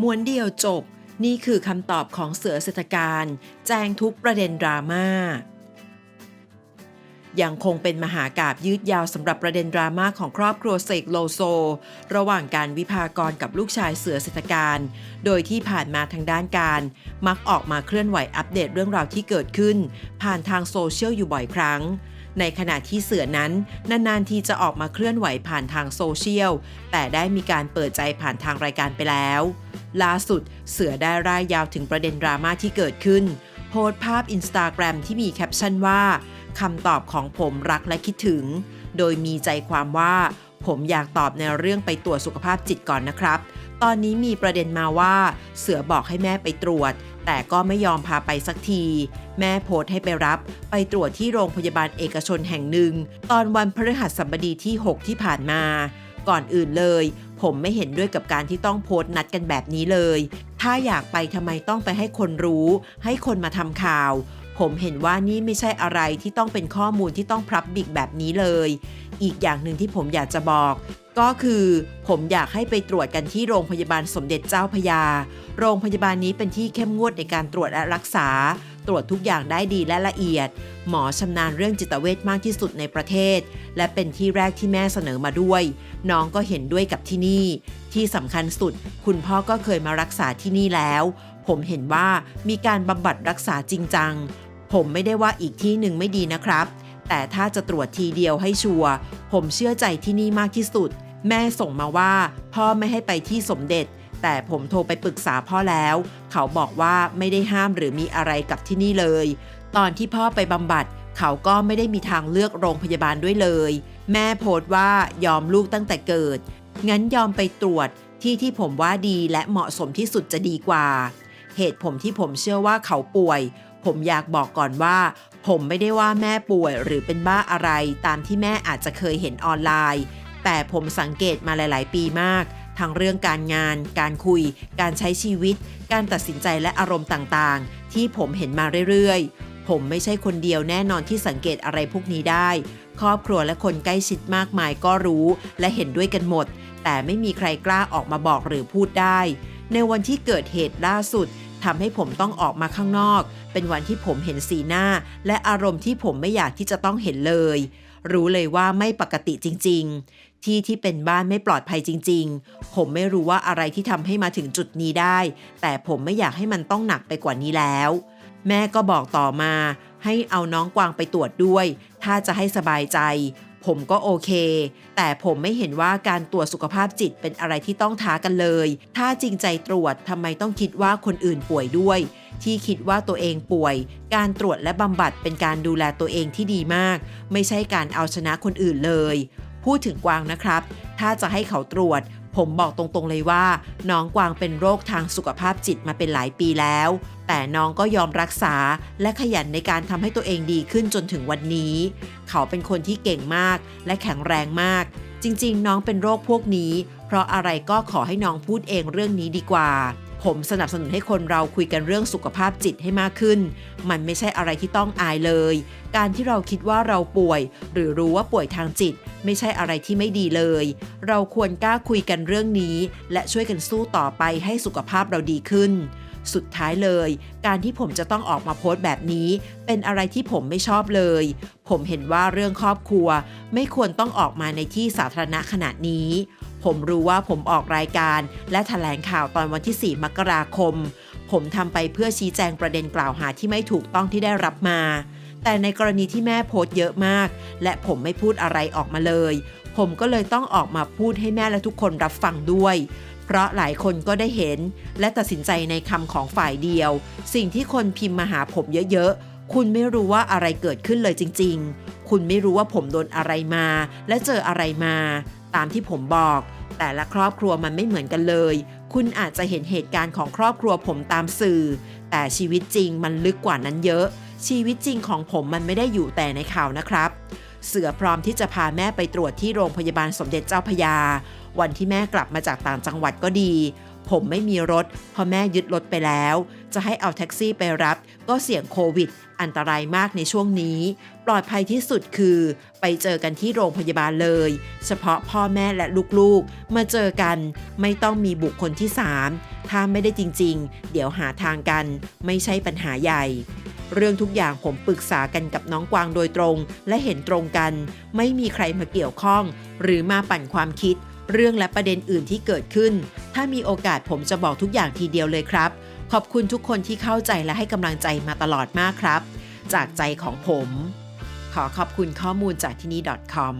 ม้วนเดียวจบ นี่คือคำตอบของเสือเศรษฐการ แจ้งทุกประเด็นดราม่ายังคงเป็นมหากาบยืดยาวสำหรับประเด็นดราม่าของครอบครัวเสกโลโซ ระหว่างการวิพากรกับลูกชายเสือเศรษฐการ โดยที่ผ่านมาทางด้านการ มักออกมาเคลื่อนไหวอัปเดตเรื่องราวที่เกิดขึ้น ผ่านทางโซเชียลอยู่บ่อยครั้ง ในขณะที่เสือนั้น นานๆ ทีจะออกมาเคลื่อนไหวผ่านทางโซเชียล แต่ได้มีการเปิดใจผ่านทางรายการไปแล้ว ล่าสุดเสือได้ร่ายยาวถึงประเด็นดราม่าที่เกิดขึ้น โพสต์ภาพอินสตาแกรมที่มีแคปชั่นว่าคำตอบของผมรักและคิดถึง โดยมีใจความว่า ผมอยากตอบในเรื่องไปตรวจสุขภาพจิตก่อนนะครับ ตอนนี้มีประเด็นมาว่า เสือบอกให้แม่ไปตรวจ แต่ก็ไม่ยอมพาไปสักที แม่โพสให้ไปรับ ไปตรวจที่โรงพยาบาลเอกชนแห่งหนึ่ง ตอนวันพฤหัสบดีที่ 6 ที่ผ่านมา ก่อนอื่นเลย ผมไม่เห็นด้วยกับการที่ต้องโพสนัดกันแบบนี้เลย ถ้าอยากไปทำไมต้องไปให้คนรู้ ให้คนมาทำข่าว ผมเห็นว่านี่ไม่ใช่อะไรที่ต้องเป็นข้อมูลที่ต้องพรับบิกแบบนี้เลย อีกอย่างหนึ่งที่ผมอยากจะบอก ก็คือผมอยากให้ไปตรวจกันที่โรงพยาบาลสมเด็จเจ้าพยา โรงพยาบาลนี้เป็นที่เข้มงวดในการตรวจและรักษา ตรวจทุกอย่างได้ดีและละเอียด หมอชำนาญเรื่องจิตเวชมากที่สุดในประเทศ และเป็นที่แรกที่แม่เสนอมาด้วย น้องก็เห็นด้วยกับที่นี่ ที่สำคัญสุด คุณพ่อก็เคยมารักษาที่นี่แล้ว ผมเห็นว่ามีการบำบัดรักษาจริงจังผมไม่ได้ว่าอีกที่หนึ่งไม่ดีนะครับ แต่ถ้าจะตรวจทีเดียวให้ชัวร์ผมเชื่อใจที่นี่มากที่สุด แม่ส่งมาว่า พ่อไม่ให้ไปที่สมเด็จ แต่ผมโทรไปปรึกษาพ่อแล้ว เขาบอกว่าไม่ได้ห้ามหรือมีอะไรกับที่นี่เลย ตอนที่พ่อไปบำบัด เขาก็ไม่ได้มีทางเลือกโรงพยาบาลด้วยเลย แม่โพสต์ว่ายอมลูกตั้งแต่เกิด งั้นยอมไปตรวจที่ที่ผมว่าดีและเหมาะสมที่สุดจะดีกว่า เหตุผมที่ผมเชื่อว่าเขาป่วย ผมอยากบอกก่อนว่า ผมไม่ได้ว่าแม่ป่วยหรือเป็นบ้าอะไรตามที่แม่อาจจะเคยเห็นออนไลน์ แต่ผมสังเกตมาหลาย ๆ ปีมาก ทั้งเรื่องการงาน การคุย การใช้ชีวิต การตัดสินใจและอารมณ์ต่าง ๆ ที่ผมเห็นมาเรื่อย ๆ ผมไม่ใช่คนเดียวแน่นอนที่สังเกตอะไรพวกนี้ได้ ครอบครัวและคนใกล้ชิดมากมายก็รู้ และเห็นด้วยกันหมด แต่ไม่มีใครกล้าออกมาบอกหรือพูดได้ ในวันที่เกิดเหตุล่าสุด ทำให้ผมต้องออกมาข้างนอก เป็นวันที่ผมเห็นสีหน้า และอารมณ์ที่ผมไม่อยากที่จะต้องเห็นเลย รู้เลยว่าไม่ปกติจริง ๆ ที่ที่เป็นบ้านไม่ปลอดภัยจริง ๆ ผมไม่รู้ว่าอะไรที่ทำให้มาถึงจุดนี้ได้ แต่ผมไม่อยากให้มันต้องหนักไปกว่านี้แล้ว แม่ก็บอกต่อมา ให้เอาน้องกวางไปตรวจด้วย ถ้าจะให้สบายใจ ผมก็โอเค แต่ผมไม่เห็นว่าการตรวจสุขภาพจิตเป็นอะไรที่ต้องท้ากันเลย ถ้าจริงใจตรวจทำไมต้องคิดว่าคนอื่นป่วยด้วย ที่คิดว่าตัวเองป่วย การตรวจและบำบัดเป็นการดูแลตัวเองที่ดีมาก ไม่ใช่การเอาชนะคนอื่นเลย พูดถึงกวางนะครับ ถ้าจะให้เขาตรวจ ผมบอกตรงๆเลยว่า น้องกวางเป็นโรคทางสุขภาพจิตมาเป็นหลายปีแล้ว แต่น้องก็ยอมรักษาและขยันในการทำให้ตัวเองดีขึ้นจนถึงวันนี้ เขาเป็นคนที่เก่งมากและแข็งแรงมาก จริงๆ น้องเป็นโรคพวกนี้ เพราะอะไรก็ขอให้น้องพูดเองเรื่องนี้ดีกว่าผมสนับสนุนให้คนเราคุยกันเรื่องสุขภาพจิตให้มากขึ้น มันไม่ใช่อะไรที่ต้องอายเลย การที่เราคิดว่าเราป่วย หรือรู้ว่าป่วยทางจิต ไม่ใช่อะไรที่ไม่ดีเลย เราควรกล้าคุยกันเรื่องนี้ และช่วยกันสู้ต่อไปให้สุขภาพเราดีขึ้น สุดท้ายเลย การที่ผมจะต้องออกมาโพสต์แบบนี้ เป็นอะไรที่ผมไม่ชอบเลย ผมเห็นว่าเรื่องครอบครัว ไม่ควรต้องออกมาในที่สาธารณะขนาดนี้ ผมรู้ว่าผมออกรายการ และแถลงข่าวตอนวันที่ 4 มกราคม ผมทำไปเพื่อชี้แจงประเด็นกล่าวหาที่ไม่ถูกต้องที่ได้รับมา แต่ในกรณีที่แม่โพสต์เยอะมาก และผมไม่พูดอะไรออกมาเลย ผมก็เลยต้องออกมาพูดให้แม่และทุกคนรับฟังด้วย เพราะหลายคนก็ได้เห็น และตัดสินใจในคำของฝ่ายเดียว สิ่งที่คนพิมพ์มาหาผมเยอะๆ คุณไม่รู้ว่าอะไรเกิดขึ้นเลยจริง ๆ คุณไม่รู้ว่าผมโดนอะไรมา และเจออะไรมา ตามที่ผมบอก แต่ละครอบครัวมันไม่เหมือนกันเลย คุณอาจจะเห็นเหตุการณ์ของครอบครัวผมตามสื่อ แต่ชีวิตจริงมันลึกกว่านั้นเยอะ ชีวิตจริงของผมมันไม่ได้อยู่แต่ในข่าวนะครับ เสือพร้อมที่จะพาแม่ไปตรวจที่โรงพยาบาลสมเด็จเจ้าพยา วันที่แม่กลับมาจากต่างจังหวัดก็ดีผผมไม่มีรถเพราะแม่ยึดรถไปแล้ว จะให้เอาแท็กซี่ไปรับ ก็เสี่ยงโควิด อันตรายมากในช่วงนี้ ปลอดภัยที่สุดคือ ไปเจอกันที่โรงพยาบาลเลย เฉพาะพ่อแม่และลูกๆ มาเจอกันไม่ต้องมีบุคคลที่ 3 ถ้าไม่ได้จริงๆ เดี๋ยวหาทางกัน ไม่ใช่ปัญหาใหญ่ เรื่องทุกอย่างผมปรึกษากันกับน้องกวางโดยตรง และเห็นตรงกัน ไม่มีใครมาเกี่ยวข้อง หรือมาปั่นความคิด เรื่องและประเด็นอื่นที่เกิดขึ้น ถ้ามีโอกาสผมจะบอกทุกอย่างทีเดียวเลยครับ ขอบคุณทุกคนที่เข้าใจและให้กำลังใจมาตลอดมากครับ จากใจของผม ขอขอบคุณข้อมูลจากที่นี่ .com